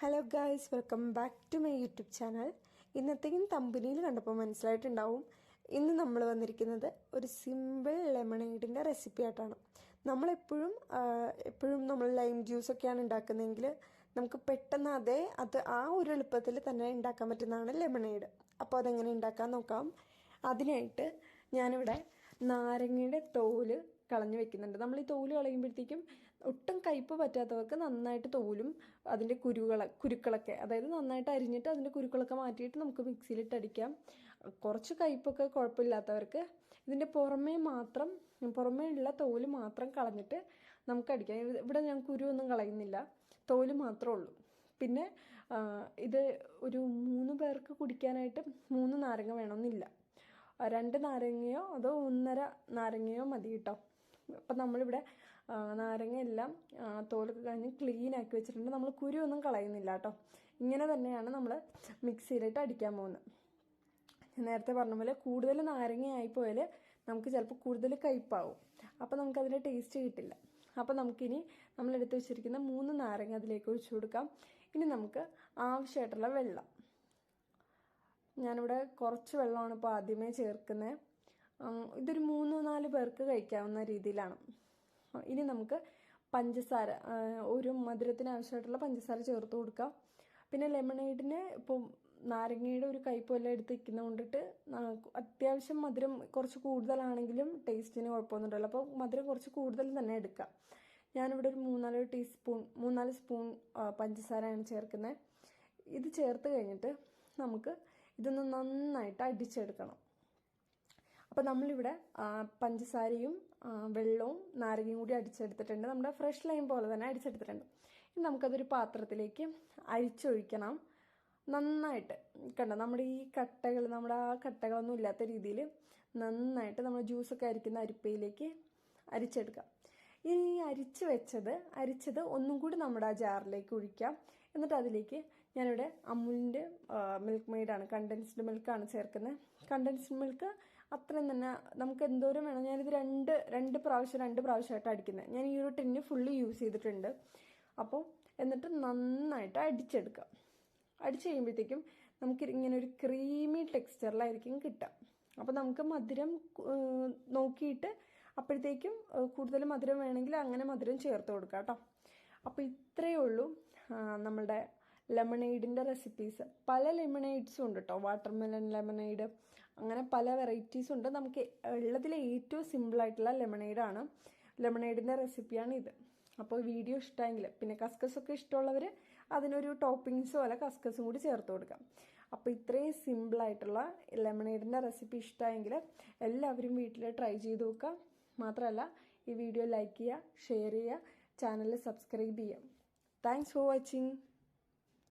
Hello guys welcome back to my YouTube channel ഇന്നത്തേക്കും തമ്പനിയിൽ കണ്ടപ്പോൾ മനസ്സിലായിട്ടുണ്ടാവും. ഇന്ന് നമ്മൾ വന്നിരിക്കുന്നത് ഒരു സിമ്പിൾ ലെമണേഡിന്റെ റെസിപ്പി ആയിട്ടാണ്. നമ്മളെപ്പോഴും എപ്പോഴും നമ്മൾ ലൈം ജ്യൂസൊക്കെയാണ് ഉണ്ടാക്കുന്നതെങ്കിൽ നമുക്ക് പെട്ടെന്ന് അതേ അത് ആ ഒരു എളുപ്പത്തിൽ തന്നെ ഉണ്ടാക്കാൻ പറ്റുന്നതാണ് ലെമണേഡ് അപ്പോൾ അതെങ്ങനെ ഉണ്ടാക്കാൻ നോക്കാം. അതിനായിട്ട് ഞാനിവിടെ നാരങ്ങയുടെ തോൽ കളഞ്ഞു വെക്കുന്നുണ്ട്. നമ്മൾ ഈ തോൽ കളയുമ്പോഴത്തേക്കും ഒട്ടും കയ്പ്പ് പറ്റാത്തവർക്ക് നന്നായിട്ട് തോലും അതിന്റെ കുരുകള കുരുക്കളൊക്കെ അതായത് നന്നായിട്ട് അരിഞ്ഞിട്ട് അതിന്റെ കുരുക്കളൊക്കെ മാറ്റിയിട്ട് നമുക്ക് മിക്സിയിലിട്ട് അടിക്കാം. കുറച്ച് കയ്പ്പൊക്കെ കുഴപ്പമില്ലാത്തവർക്ക് ഇതിന്റെ പുറമേ മാത്രം പുറമേ ഉള്ള തോൽ മാത്രം കളഞ്ഞിട്ട് നമുക്ക് അടിക്കാം. ഇവിടെ ഞാൻ കുരുവൊന്നും കളയുന്നില്ല തോൽ മാത്രമേ ഉള്ളൂ. പിന്നെ ഇത് ഒരു മൂന്ന് പേർക്ക് കുടിക്കാനായിട്ട് മൂന്ന് നാരങ്ങ വേണമെന്നില്ല. രണ്ട് നാരങ്ങയോ അതോ ഒന്നര നാരങ്ങയോ മതി കേട്ടോ. അപ്പം നമ്മളിവിടെ നാരങ്ങ എല്ലാം തോലൊക്കെ കഴിഞ്ഞ് ക്ലീൻ ആക്കി വെച്ചിട്ടുണ്ട്. നമ്മൾ കുരു ഒന്നും കളയുന്നില്ല കേട്ടോ. ഇങ്ങനെ തന്നെയാണ് നമ്മൾ മിക്സിയിലിട്ട് അടിക്കാൻ പോകുന്നത്. നേരത്തെ പറഞ്ഞ പോലെ കൂടുതൽ നാരങ്ങയായി പോയാൽ നമുക്ക് ചിലപ്പോൾ കൂടുതൽ കയ്പാവും. അപ്പോൾ നമുക്കതിന്റെ ടേസ്റ്റ് കിട്ടില്ല. അപ്പോൾ നമുക്കിനി നമ്മൾ എടുത്ത് വെച്ചിരിക്കുന്ന മൂന്ന് നാരങ്ങ അതിലേക്ക് ഒഴിച്ചു കൊടുക്കാം. ഇനി നമുക്ക് ആവശ്യമായിട്ടുള്ള വെള്ളം. ഞാനിവിടെ കുറച്ച് വെള്ളമാണ് ഇപ്പോൾ ആദ്യമേ ചേർക്കുന്നത് ഇതൊരു മൂന്നോ നാല് പേർക്ക് കഴിക്കാവുന്ന രീതിയിലാണ്. ഇനി നമുക്ക് പഞ്ചസാര ഒരു മധുരത്തിന് ആവശ്യമായിട്ടുള്ള പഞ്ചസാര ചേർത്ത് കൊടുക്കാം. പിന്നെ ലെമണേഡിന് ഇപ്പോൾ നാരങ്ങയുടെ ഒരു കയ്പ് എല്ലാം എടുത്ത് വയ്ക്കുന്ന കൊണ്ടിട്ട് അത്യാവശ്യം മധുരം കുറച്ച് കൂടുതലാണെങ്കിലും ടേസ്റ്റിന് കുഴപ്പമൊന്നുമില്ല അപ്പോൾ മധുരം കുറച്ച് കൂടുതൽ തന്നെ എടുക്കാം. ഞാനിവിടെ ഒരു മൂന്നാൽ ടീസ്പൂൺ മൂന്നാൽ സ്പൂൺ പഞ്ചസാരയാണ് ചേർക്കുന്നത്. ഇത് ചേർത്ത് കഴിഞ്ഞിട്ട് നമുക്ക് ഇതൊന്ന് നന്നായിട്ട് അടിച്ചെടുക്കണം. അപ്പോൾ നമ്മളിവിടെ പഞ്ചസാരയും വെള്ളവും നാരങ്ങയും കൂടി അടിച്ചെടുത്തിട്ടുണ്ട്. നമ്മുടെ ഫ്രഷ് ലൈം പോലെ തന്നെ അടിച്ചെടുത്തിട്ടുണ്ട്. ഇനി നമുക്കതൊരു പാത്രത്തിലേക്ക് അരിച്ചൊഴിക്കണം. നന്നായിട്ട്. കണ്ടോ? നമ്മുടെ ഈ കട്ടകൾ നമ്മുടെ ആ കട്ടകളൊന്നും ഇല്ലാത്ത രീതിയിൽ നന്നായിട്ട് നമ്മൾ ജ്യൂസൊക്കെ അരിക്കുന്ന അരിപ്പയിലേക്ക് അരിച്ചെടുക്കാം. ഇനി ഈ അരിച്ചു വെച്ചത് അരിച്ചത് ഒന്നും കൂടി നമ്മുടെ ആ ജാറിലേക്ക് ഒഴിക്കാം. എന്നിട്ട് അതിലേക്ക് ഞാനിവിടെ അമുലിന്റെ മിൽക്ക് മെയ്ഡാണ് കണ്ടൻസ്ഡ് മിൽക്കാണ് ചേർക്കുന്നത്. കണ്ടൻസ്ഡ് മിൽക്ക് അത്രയും തന്നെ. നമുക്ക് എന്തോരം വേണം? ഞാനിത് രണ്ട് രണ്ട് പ്രാവശ്യം രണ്ട് പ്രാവശ്യമായിട്ട് അടിക്കുന്നത് ഞാൻ ഈ ഒരു ടിന്ന് ഫുള്ള് യൂസ് ചെയ്തിട്ടുണ്ട്. അപ്പോൾ എന്നിട്ട് നന്നായിട്ട് അടിച്ചെടുക്കുക അടിച്ച് കഴിയുമ്പോഴത്തേക്കും നമുക്ക് ഇങ്ങനെ ഒരു ക്രീമി ടെക്സ്ചറിലായിരിക്കും കിട്ടുക അപ്പോൾ നമുക്ക് മധുരം നോക്കിയിട്ട് അപ്പോഴത്തേക്കും കൂടുതൽ മധുരം വേണമെങ്കിൽ അങ്ങനെ മധുരം ചേർത്ത് കൊടുക്കുക കേട്ടോ. അപ്പോൾ ഇത്രയേ ഉള്ളൂ നമ്മളുടെ ലെമണേഡിന്റെ റെസിപ്പീസ് പല ലെമണേഡ്സും ഉണ്ട് കേട്ടോ. വാട്ടർമെലൺ ലെമണേഡ് അങ്ങനെ പല വെറൈറ്റീസ് ഉണ്ട്. നമുക്ക് ഉള്ളതിൽ ഏറ്റവും സിമ്പിളായിട്ടുള്ള ലെമണേഡാണ് ലെമണേഡിന്റെ റെസിപ്പിയാണ് ഇത്. അപ്പോൾ വീഡിയോ ഇഷ്ടമെങ്കിൽ പിന്നെ കസ്കസ് ഒക്കെ ഇഷ്ടമുള്ളവർ അതിനൊരു ടോപ്പിങ്സ് പോലെ കസ്കസും കൂടി ചേർത്ത് കൊടുക്കാം. അപ്പോൾ ഇത്രയും സിമ്പിളായിട്ടുള്ള ലെമണേഡിന്റെ റെസിപ്പി ഇഷ്ടമായെങ്കിൽ എല്ലാവരും വീട്ടിൽ ട്രൈ ചെയ്ത് നോക്കുക. മാത്രമല്ല ഈ വീഡിയോ ലൈക്ക് ചെയ്യുക ഷെയർ ചെയ്യുക ചാനൽ സബ്സ്ക്രൈബ് ചെയ്യുക. Thanks for watching